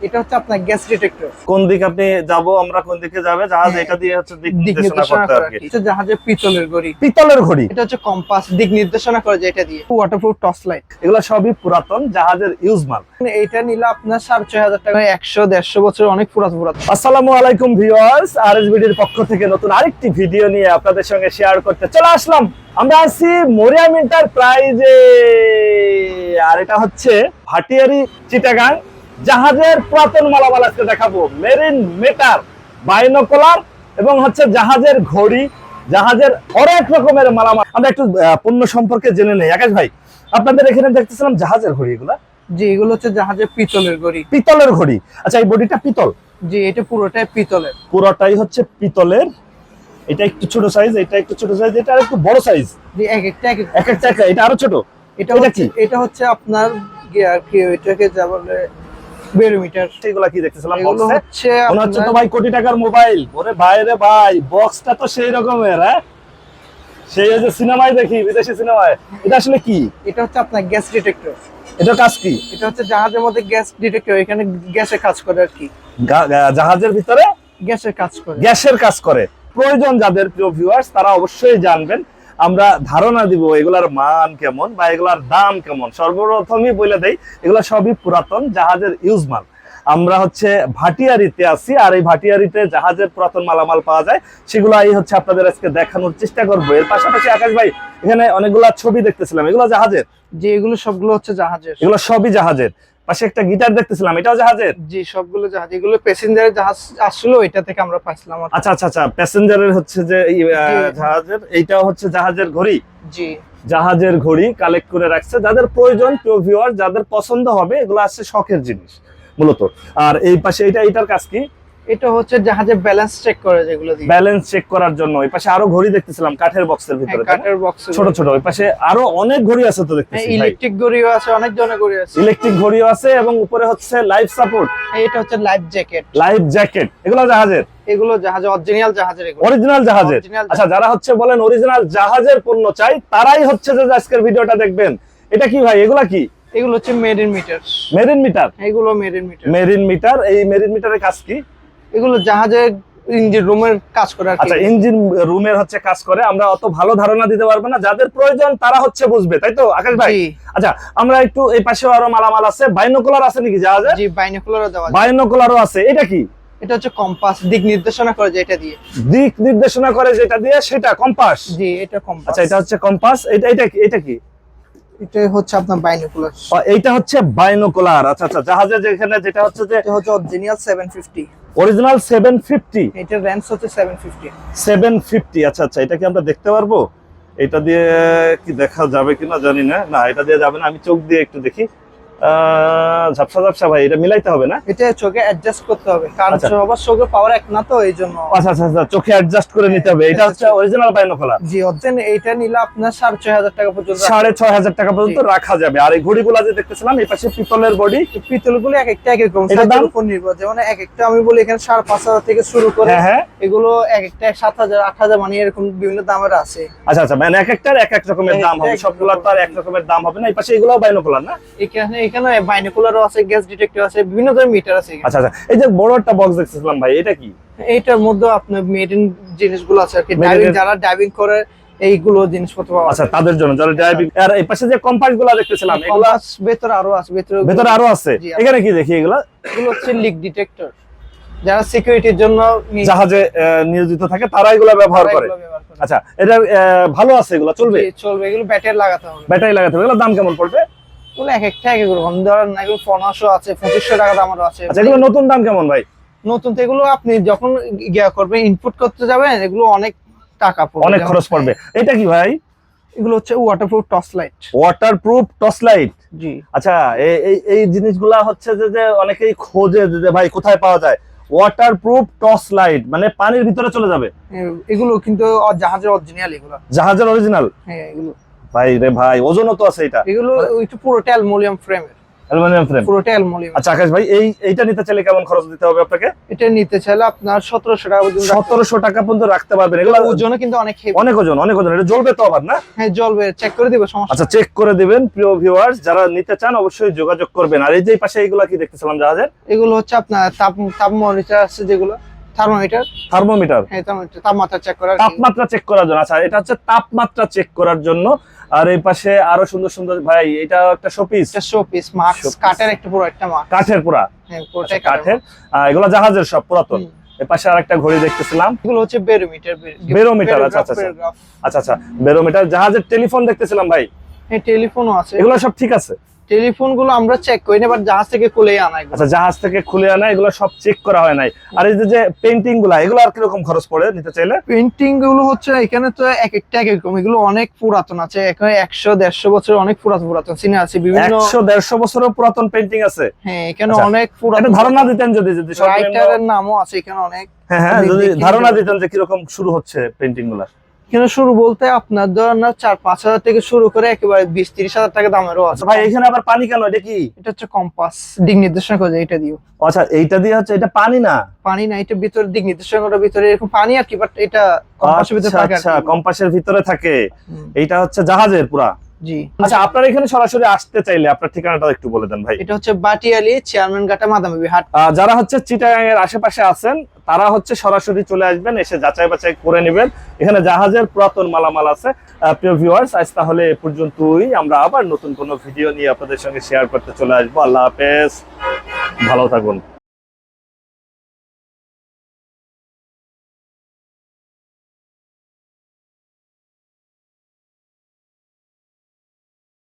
এটা হচ্ছে আপনার গ্যাস ডিটেক্টর। কোন দিকে আপনি যাব আমরা কোন দিকে যাবে জাহাজ হ্যাঁ। এটা দিয়ে হচ্ছে দিক নির্দেশনা করতে আর কি। এটা জাহাজের পিতলের ঘড়ি। পিতলের ঘড়ি। এটা হচ্ছে কম্পাস দিক নির্দেশনা করে যে এটা দিয়ে। ওয়াটারপ্রুফ টর্চ লাইট এগুলো সবই পুরাতন জাহাজের ইউজ মাল। এইটা নিলে আপনার সাড়ে ছয় হাজার টাকা একশো দেড়শো বছর অনেক পুরাতন পুরাতন আসসালামু আলাইকুম ভিউয়ার্স আরএসবিডির পক্ষ থেকে নতুন আরেকটি ভিডিও নিয়ে আপনাদের সঙ্গে শেয়ার করতে চলে আসলাম। আমরা আছি মরিয়াম এন্টারপ্রাইজে আর এটা হচ্ছে ভাটিয়ারি চিটাগাং। জাহাজের পুরাতন মালামাল আজকে দেখাবো। মেরিন মেটার বাইনোকুলার এবং হচ্ছে জাহাজের ঘড়ি জাহাজের অনেক রকমের মালামাল। আমরা একটু পণ্য সম্পর্কে জেনে নেই। আকাশ ভাই আপনাদের এখানে দেখতেছিলাম জাহাজের ঘড়ি এগুলা। জি এগুলো হচ্ছে জাহাজের পিতলের ঘড়ি। পিতলের ঘড়ি। আচ্ছা এই বডিটা পিতল? জি এটা পুরোটাই পিতলের। পুরোটাই হচ্ছে পিতলের। এটা একটু ছোট সাইজ এটা একটু ছোট সাইজ এটা আর একটু বড় সাইজ জি এক একটা এক এক একটা এটা আরও ছোট। এটা হচ্ছে এটা হচ্ছে আপনার কি ওইটাকে যা বলে বেরোমিটার সেগুলা কি দেখতেছিলাম এগুলো হচ্ছে মনে হচ্ছে তো ভাই কোটি টাকার মোবাইল। ওরে ভাই রে ভাই বক্সটা তো সেই রকমের হ্যাঁ? সেই যে সিনেমায় দেখি বিদেশি সিনেমায়। এটা আসলে কি? এটা হচ্ছে আপনার গ্যাস ডিটেক্টর। এটা কাজ কি? এটা হচ্ছে জাহাজের মধ্যে গ্যাস ডিটেক্টর এখানে গ্যাসের কাজ করে আর কি। জাহাজের ভিতরে? গ্যাসের কাজ করে। গ্যাসের কাজ করে। প্রয়োজন যাদের প্রিয় ভিউয়ার্স তারা অবশ্যই জানবেন। আমরা ধারণা দিব এগুলার মান কেমন বা এগুলার দাম কেমন। সর্বপ্রথমই বলে দেই এগুলা সবই পুরাতন জাহাজের ইউজ মাল। আমরা হচ্ছে ভাটিয়ারিতে আছি আর এই ভাটিয়ারিতে জাহাজের পুরাতন মালামাল পাওয়া যায়। সেগুলো এই হচ্ছে আপনাদের আজকে দেখানোর চেষ্টা করব। এর পাশাপাশি আকাশ ভাই এখানে অনেকগুলা ছবি দেখতেছিলাম। এগুলো জাহাজের? যে এগুলো সবগুলো হচ্ছে জাহাজের। এগুলো সবই জাহাজের। পাশে একটা গিটার দেখতেছিলাম এটাও জাহাজের? জি সবগুলো জাহাজ এগুলো প্যাসেঞ্জারের জাহাজ আসলো এটা থেকে আমরা পাইছিলাম আচ্ছা আচ্ছা আচ্ছা প্যাসেঞ্জারের হচ্ছে যে। জাহাজের এইটাও হচ্ছে জাহাজের ঘড়ি? জি। জাহাজের ঘড়ি কালেক্ট করে রাখছে যাদের প্রয়োজন প্রিয় ভিউয়ার যাদের পছন্দ হবে এগুলো আছে শখের জিনিস মূলত। আর এই পাশে এটা এটার কাজ কি? এটা হচ্ছে জাহাজের ব্যালেন্স চেক করে যেগুলো দিয়ে। ব্যালেন্স চেক করার জন্য। ওই পাশে আরও ঘড়ি দেখতেছিলাম কাঠের বক্সের ভিতরে কাঠের বক্স ছোট ছোট। ওই পাশে আরও অনেক ঘড়ি আছে তো দেখতেছি ইলেকট্রিক ঘড়িও আছে অনেক ধরনের ঘড়ি আছে। ইলেকট্রিক ঘড়িও আছে এবং উপরে হচ্ছে লাইফ সাপোর্ট এটা হচ্ছে লাইফ জ্যাকেট লাইফ জ্যাকেট এগুলো জাহাজের? এগুলো জাহাজে অরিজিনাল জাহাজের এগুলো। অরিজিনাল জাহাজের? আচ্ছা যারা হচ্ছে বলেন অরিজিনাল জাহাজের পণ্য চাই তারাই হচ্ছে যে আজকের ভিডিওটা দেখবেন। এটা কি ভাই? এগুলা কি? এগুলো হচ্ছে made in meter marine meter এগুলো made in meter marine meter এই মেরিন মিটারের কাজ কি? এগুলো জাহাজের ইঞ্জিন রুমের কাজ করে আচ্ছা ইঞ্জিন রুমের হচ্ছে কাজ করে। আমরা অত ভালো ধারণা দিতে পারব না। যাদের প্রয়োজন তারা হচ্ছে বুঝবে তাই তো আকাশ ভাই? আচ্ছা আমরা একটু এই পাশেও আরও মালামাল আছে। বাইনোকুলার আছে নাকি জাহাজের জি বাইনোকুলারও দেওয়া বাইনোকুলারও আছে। এটা কি? এটা হচ্ছে কম্পাস। দিক নির্দেশনা করে যে এটা দিয়ে। দিক নির্দেশনা করে যেটা দিয়ে সেটা কম্পাস? জি এটা কম্পাস। আচ্ছা এটা হচ্ছে কম্পাস। এটা এটা কি? এটা কি? এটা হচ্ছে আপনার বাইনোকুলার। এইটা হচ্ছে বাইনোকুলার। আচ্ছা আচ্ছা জাহাজে যেখানে যেটা হচ্ছে যে এটা হচ্ছে অরিজিনাল 750 অরিজিনাল সেভেন ফিফটি এটার রেঞ্জ হচ্ছে 750 সেভেন ফিফটি আচ্ছা আচ্ছা এটা কি আমরা দেখতে পারব? এটা দিয়ে কি দেখা যাবে কিনা জানি না। না এটা দিয়ে যাবে না আমি চোখ দিয়ে একটু দেখি। ঝাপসা ঝাপসা ভাই এটা মিলাইতে হবে না? এটা চোখে অ্যাডজাস্ট করতে হবে কারণ আচ্ছা। সবার চোখে পাওয়ার এক না তো এই জন্য। আচ্ছা আচ্ছা আচ্ছা চোখে অ্যাডজাস্ট করে নিতে হবে। এটা হচ্ছে অরিজিনাল বাইনোকুলার জি অরিজিনাল এইটা নিলে আপনার সাড়ে ছয় হাজার টাকা পর্যন্ত সাড়ে ছয় হাজার টাকা পর্যন্ত রাখা যাবে। আর এই ঘড়িগুলা যে দেখতেছিলাম এই পাশে পিতলের বডি পিতলগুলো এক একটা এক এক রকম সাইজের উপর নির্ভর। যেমন এক একটা আমি বলি এখানে সাড়ে পাঁচ হাজার থেকে শুরু করে হ্যাঁ হ্যাঁ। এগুলো এক একটা সাত হাজার আট হাজার মানে এরকম বিভিন্ন দামের আছে। আচ্ছা আচ্ছা মানে এক একটার এক এক রকমের দাম হবে। সবগুলোর তো আর এক রকমের দাম হবে না। এই পাশে এগুলো বাইনোকুলার না? এখানে এখানে বাইনোকুলারও আছে গ্যাস ডিটেক্টর আছে বিভিন্ন ধরনের মিটার আছে আচ্ছা আচ্ছা। এই যে বড় একটা বক্স দেখতেছিলাম ভাই এটা কি? এইটার মধ্যে আপনার মেড ইন জিনিসগুলো আছে আর কি। ডাইভিং যারা ডাইভিং করে এইগুলো জিনিসপত্র পাওয়া আচ্ছা তাদের জন্য যারা ড্রাইভিং আর এই পাশে যে কম্পাসগুলা দেখতেছিলাম এগুলা ভেতরে আরও আছে ভেতরে ভেতরে আরও আছে? এখানে কি দেখি এগুলা? এগুলো হচ্ছে লিক ডিটেক্টর যারা সিকিউরিটির জন্য জাহাজে নিয়োজিত থাকে তারা এগুলা ব্যবহার করে। এগুলো। আচ্ছা এটা ভালো আছে এগুলা চলবে? চলবে। এগুলো ব্যাটারি লাগাতে হবে। ব্যাটারি লাগাতে হবে এগুলোর দাম কেমন পড়বে? এগুলো এক একটা এক এক রকম। ধরেন এগুলো পনেরোশো আছে পঁচিশশো টাকা দামেরও আছে। আচ্ছা এগুলো নতুন দাম কেমন ভাই? নতুন তো এগুলো আপনি যখন গিয়া করবেন ইনপুট করতে যাবেন এগুলো অনেক টাকা পড়বে। অনেক খরচ পড়বে। এটা কি ভাই? এগুলো হচ্ছে ওয়াটারপ্রুফ টর্চ লাইট টর্চ জি। আচ্ছা এই- এই জিনিসগুলা হচ্ছে যে যে অনেকেই খোঁজে যে ভাই কোথায় পাওয়া যায়। ওয়াটার প্রুফ টর্চ লাইট মানে পানির ভিতরে চলে যাবে। এগুলো কিন্তু জাহাজের অরিজিনাল এগুলো। জাহাজের অরিজিনাল হ্যাঁ এগুলো। ভাই রে ভাই ওজনও তো আছে এটা। এগুলো ওইটা পুরোটা অ্যালুমিনিয়াম ফ্রেমের। Aluminium frame? পুরোটা অ্যালুমিনিয়াম। আচ্ছা আকাশ ভাই এই এইটা নিতে চাইলে কেমন খরচ দিতে হবে আপনাকে? এটা নিতে চাইলে আপনার টাকা পর্যন্ত টাকা পর্যন্ত রাখতে পারবেন। এগুলো। ওজনে কিন্তু অনেক হেভি অনেক ওজন অনেক ওজন। এটা জ্বলবে তো আবার না? হ্যাঁ জ্বলবে। চেক করে দিবে সমস্যা আচ্ছা চেক করে দিবেন প্রিয় ভিউয়ার্স যারা নিতে চান অবশ্যই যোগাযোগ করবেন। আর এই যে পাশে এইগুলা কি দেখতেছিলাম জাহাজের? এগুলো হচ্ছে আপনার তাপ তাপ মনিটর আছে যেগুলো। থার্মোমিটার? থার্মোমিটার। হ্যাঁ তাপমাত্রা চেক করার তাপমাত্রা চেক করার জন্য। আচ্ছা এটা হচ্ছে তাপমাত্রা চেক করার জন্য। আর এই পাশে আরও সুন্দর সুন্দর ভাই এটা একটা শোপিস একটা শো মাস্ক। কাঠের একটা পুরো একটা মাস্ক কাঠের পুরা। হ্যাঁ আচ্ছা, পুরোটাই কাঠের। এগুলো জাহাজের সব পুরাতন। পাশে আর একটা ঘড়ি দেখতেছিলাম। এগুলো হচ্ছে বেরোমিটার Barometer, আচ্ছা, আচ্ছা, আচ্ছা। আচ্ছা। আচ্ছা বেরোমিটার জাহাজের টেলিফোন দেখতেছিলাম ভাই। হ্যাঁ টেলিফোনও আছে। এগুলো সব ঠিক আছে? টেলিফোনগুলো আমরা চেক করি না বাট জাহাজ থেকে খুলে আনা আচ্ছা জাহাজ থেকে খুলে আনা এগুলো সব চেক করা হয় নাই। আর এই যে পেন্টিংগুলা এগুলো আর কীরকম খরচ পড়ে নিতে চাইলে? পেন্টিংগুলো হচ্ছে এখানে তো এক একটা এক রকম এগুলো অনেক পুরাতন আছে। এখানে একশো দেড়শো বছর অনেক পুরাতন পুরাতন সিনে আছে বিভিন্ন একশো দেড়শো বছরের পুরাতন পেন্টিং আছে? হ্যাঁ এখানে আচ্ছা, অনেক পুরাতন ধারণা দিতেন যদি যদি রাইটারের নামও আছে এখানে অনেক। হ্যাঁ হ্যাঁ যদি ধারণা দিতেন যে কীরকম শুরু হচ্ছে পেন্টিংগুলা এখানে শুরু বলতে আপনার ধরেন না চার পাঁচ হাজার থেকে শুরু করে একেবারে বিশ তিরিশ হাজার টাকা দামেরও আছে। ভাই এখানে আবার পানি কেন? এটা কি? এটা হচ্ছে কম্পাস। দিক নির্দেশনা করে এটা দিও আচ্ছা এইটা দিয়ে হচ্ছে এটা পানি না? পানি না এটা ভিতরে দিক নির্দেশনা করার ভিতরে এরকম পানি আর কি বাট এটা কম্পাসের ভিতরে আচ্ছা থাকে আচ্ছা কম্পাসের ভিতরে থাকে। এইটা হচ্ছে জাহাজের পুরা। জি। আচ্ছা আপনারা এখানে সরাসরি আসতে চাইলে আপনার ঠিকানাটা একটু বলে দেন ভাই। এটা হচ্ছে বাটিয়ালি চেয়ারম্যান ঘাটা মাদামাবি হাট। যারা হচ্ছে চিটাগাং এর আশেপাশে আছেন তারা হচ্ছে সরাসরি চলে আসবেন এসে যাচাই বাছাই করে নেবেন। এখানে জাহাজের পুরাতন মালামাল আছে। প্রিয় ভিউয়ার্স আজ তাহলে এ পর্যন্তই। আমরা আবার নতুন কোনো ভিডিও নিয়ে আপনাদের সঙ্গে শেয়ার করতে চলে আসব। আল্লাহ হাফেজ। ভালো থাকুন।